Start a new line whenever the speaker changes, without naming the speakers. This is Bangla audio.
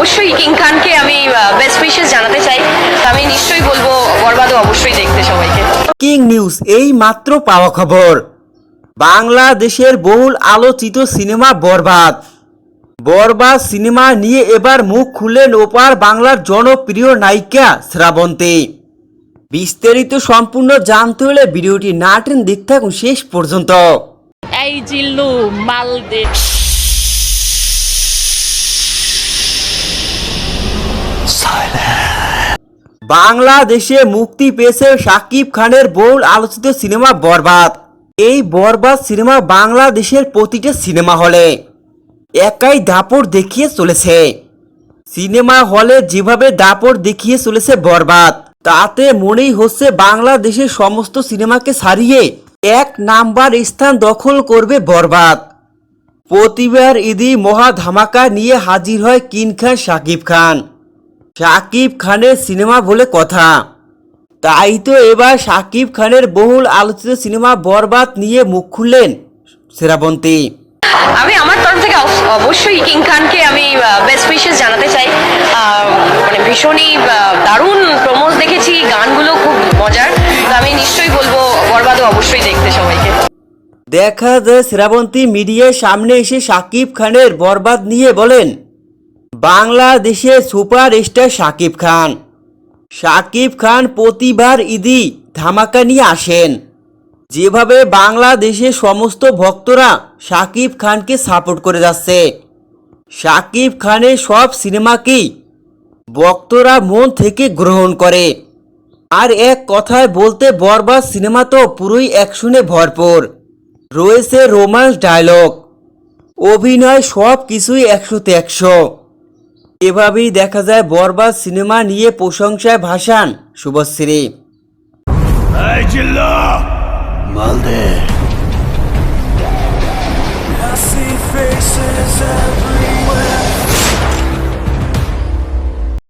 অবশ্যই কিং খানকে আমি বেস্ট উইশেস জানাতে চাই। আমি নিশ্চয়ই বলব বরবাদও অবশ্যই দেখতে সবাইকে।
কিং নিউজ এই মাত্র পাওয়া খবর। বাংলাদেশের বহুল আলোচিত সিনেমা বরবাদ। বরবাদ সিনেমা নিয়ে এবার মুখ খুললেন ওপার বাংলার জনপ্রিয় নায়িকা শ্রাবন্তী। বিস্তারিত সম্পূর্ণ জানতে হলে ভিডিওটি না টেন দেখতে থাকুন শেষ পর্যন্ত।
এই জিল্লু মাল
বাংলাদেশে মুক্তি পেয়েছে শাকিব খানের বহুল আলোচিত সিনেমা বরবাদ। এই বরবাদ সিনেমা বাংলাদেশের প্রতিটা সিনেমা হলে একাই দাপট দেখিয়ে চলেছে। সিনেমা হলে যেভাবে দাপট দেখিয়ে চলেছে বরবাদ, তাতে মনেই হচ্ছে বাংলাদেশের সমস্ত সিনেমাকে ছাড়িয়ে এক নাম্বার স্থান দখল করবে বরবাদ। প্রতিবার ঈদি মহা ধামাকা নিয়ে হাজির হয় কিন খান শাকিব খান। শাকিব খানের সিনেমা বলে কথা। তাই তো এবার শাকিব খানের বহুল আলোচিত সিনেমা বরবাদ নিয়ে মুখ খুললেন শ্রাবন্তী
আমি আমার তরফ থেকে অব- অবশ্যই কিং খানকে আমি বেস্ট উইশেস জানাতে চাই। মানে ভীষণই দারুণ প্রমোজ দেখেছি গানগুলো খুব মজার। আমি নিশ্চয়ই বলব বরবাদও অবশ্যই দেখতে সবাইকে।
দেখা যায় শ্রাবন্তী মিডিয়ার সামনে এসে শাকিব খানের বরবাদ নিয়ে বলেন বাংলাদেশের সুপার স্টার শাকিব খান। শাকিব খান প্রতিবার ঈদি ধামাকা নিয়ে আসেন। যেভাবে বাংলাদেশের সমস্ত ভক্তরা শাকিব খানকে সাপোর্ট করে যাচ্ছে। শাকিব খানের সব সিনেমাকেই ভক্তরা মন থেকে গ্রহণ করে। আর এক কথায় বলতে বরবাদ সিনেমা তো পুরোই অ্যাকশনে ভরপুর। রয়েছে রোমান্স ডায়লগ। অভিনয় সব কিছুই একশোতে একশো। এভাবেই দেখা যায় বরবাদ সিনেমা নিয়ে প্রশংসায় ভাসান Subhashree.
মালদে।
I see faces every